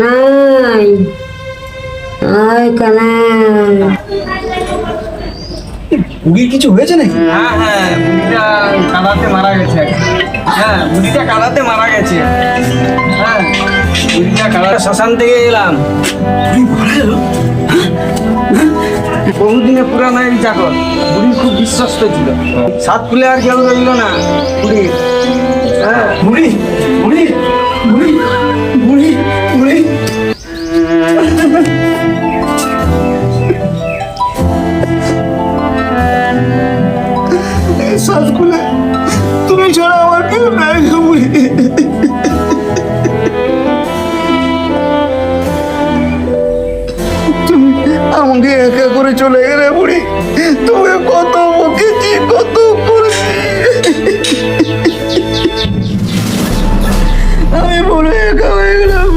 নাই ওই কালাই বুড়ির কিছু হয়েছে নাকি? হ্যাঁ হ্যাঁ বুড়িটা কাদাতে মারা গেছে। হ্যাঁ বুড়িটা কাদাতে মারা গেছে। হ্যাঁ বুড়িটা কাদা শ্মশান থেকে এলাম। মারা গেল? বহুদিনে পুরানো এই চাকর বুড়ি খুব বিশ্বস্ত ছিল। সাত খুলে আর কেউ রইল না বুড়ি শ্বাস খুলে তুমি ছাড়া আমার কেউ নাই বুড়ি আমাকে একা করে চলে গেলে বুড়ি। তুমি কত বকেছি কত করেছি আমি বলে একা হয়ে গেলাম